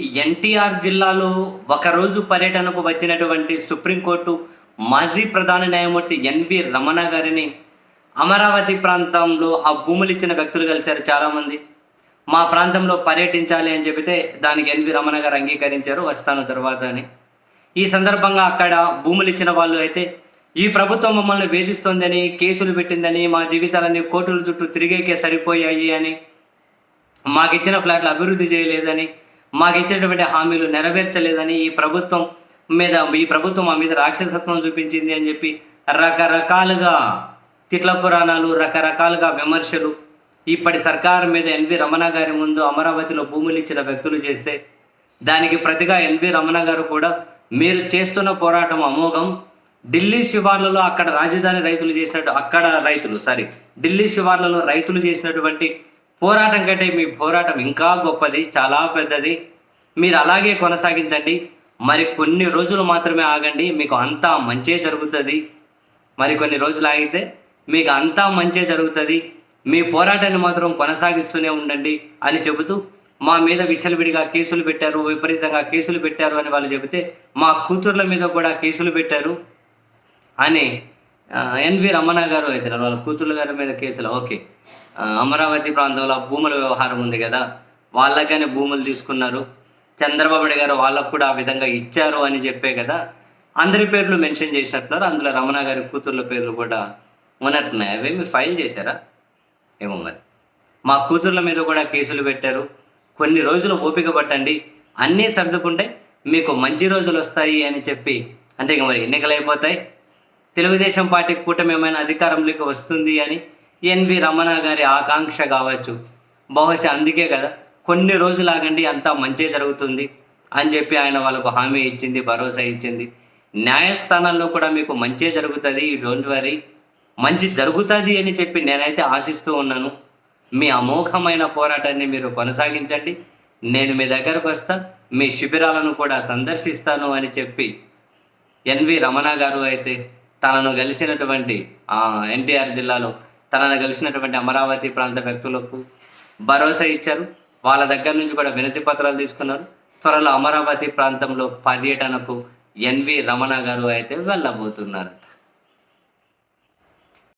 ఎన్టీఆర్ జిల్లాలో ఒకరోజు పర్యటనకు వచ్చినటువంటి సుప్రీంకోర్టు మాజీ ప్రధాన న్యాయమూర్తి ఎన్వి రమణ గారిని అమరావతి ప్రాంతంలో ఆ భూములు ఇచ్చిన వ్యక్తులు కలిశారు చాలామంది. మా ప్రాంతంలో పర్యటించాలి అని చెబితే దానికి ఎన్వి రమణ గారు అంగీకరించారు వస్తాను తర్వాత అని. ఈ సందర్భంగా అక్కడ భూములు ఇచ్చిన వాళ్ళు అయితే ఈ ప్రభుత్వం మమ్మల్ని వేధిస్తోందని కేసులు పెట్టిందని మా జీవితాలన్నీ కోర్టుల చుట్టూ తిరిగేకే సరిపోయాయి అని. మాకు ఇచ్చిన ఫ్లాట్లు అభివృద్ధి చేయలేదని మాకు ఇచ్చినటువంటి హామీలు నెరవేర్చలేదని ఈ ప్రభుత్వం మీద ఈ ప్రభుత్వం మా మీద రాక్షసత్వం చూపించింది అని చెప్పి రకరకాలుగా తిట్ల పురాణాలు రకరకాలుగా విమర్శలు ఇప్పటి సర్కారు మీద ఎన్వి రమణ గారి ముందు అమరావతిలో భూములు ఇచ్చిన వ్యక్తులు చేస్తే దానికి ప్రతిగా ఎన్వి రమణ గారు కూడా మీరు చేస్తున్న పోరాటం అమోఘం. ఢిల్లీ శివార్లలో అక్కడ రాజధాని రైతులు చేసినట్టు అక్కడ రైతులు సారీ ఢిల్లీ శివార్లలో రైతులు చేసినటువంటి పోరాటం కంటే మీ పోరాటం ఇంకా గొప్పది చాలా పెద్దది. మీరు అలాగే కొనసాగించండి. మరి కొన్ని రోజులు మాత్రమే ఆగండి. మీకు అంతా మంచే జరుగుతుంది. మరి కొన్ని రోజులు ఆగితే మీకు అంతా మంచే జరుగుతుంది. మీ పోరాటాన్ని మాత్రం కొనసాగిస్తూనే ఉండండి అని చెబుతూ మా మీద విచ్చలవిడిగా కేసులు పెట్టారు విపరీతంగా కేసులు పెట్టారు అని వాళ్ళు చెబితే మా కూతుర్ల మీద కూడా కేసులు పెట్టారు అని ఎన్వి రమణ గారు అయితే వాళ్ళ కూతురు గారి మీద కేసులు. ఓకే. అమరావతి ప్రాంతంలో భూముల వ్యవహారం ఉంది కదా. వాళ్ళకనే భూములు తీసుకున్నారు. చంద్రబాబు నాయుడు గారు వాళ్ళకు కూడా ఆ విధంగా ఇచ్చారు అని చెప్పే కదా. అందరి పేర్లు మెన్షన్ చేసినట్టున్నారు. అందులో రమణ గారి కూతుర్ల పేర్లు కూడా ఉన్నట్టున్నాయి. అవి మీరు ఫైల్ చేశారా? ఏమో మరి. మా కూతుర్ల మీద కూడా కేసులు పెట్టారు. కొన్ని రోజులు ఓపిక పట్టండి. అన్నీ సర్దుకుంటే మీకు మంచి రోజులు వస్తాయి అని చెప్పి అంటే ఇక మరి ఎన్నికలు అయిపోతాయి. తెలుగుదేశం పార్టీ కూటమి ఏమైనా అధికారంలోకి వస్తుంది అని ఎన్వి రమణ గారి ఆకాంక్ష కావచ్చు. బహుశా అందుకే కదా కొన్ని రోజులు ఆగండి అంతా మంచి జరుగుతుంది అని చెప్పి ఆయన వాళ్ళకు హామీ ఇచ్చింది భరోసా ఇచ్చింది. న్యాయస్థానాల్లో కూడా మీకు మంచే జరుగుతుంది ఈ డోంట్ వరీ మంచి జరుగుతుంది అని చెప్పి నేనైతే ఆశిస్తూ ఉన్నాను. మీ అమోఘమైన పోరాటాన్ని మీరు కొనసాగించండి. నేను మీ దగ్గరకు వస్తా మీ శిబిరాలను కూడా సందర్శిస్తాను అని చెప్పి ఎన్వి రమణ గారు అయితే తనను కలిసినటువంటి ఎన్టీఆర్ జిల్లాలో తనను కలిసినటువంటి అమరావతి ప్రాంత వ్యక్తులకు భరోసా ఇచ్చారు. వాళ్ళ దగ్గర నుంచి కూడా వినతి పత్రాలు తీసుకున్నారు. త్వరలో అమరావతి ప్రాంతంలో పర్యటనకు ఎన్వి రమణ గారు అయితే వెళ్ళబోతున్నారు.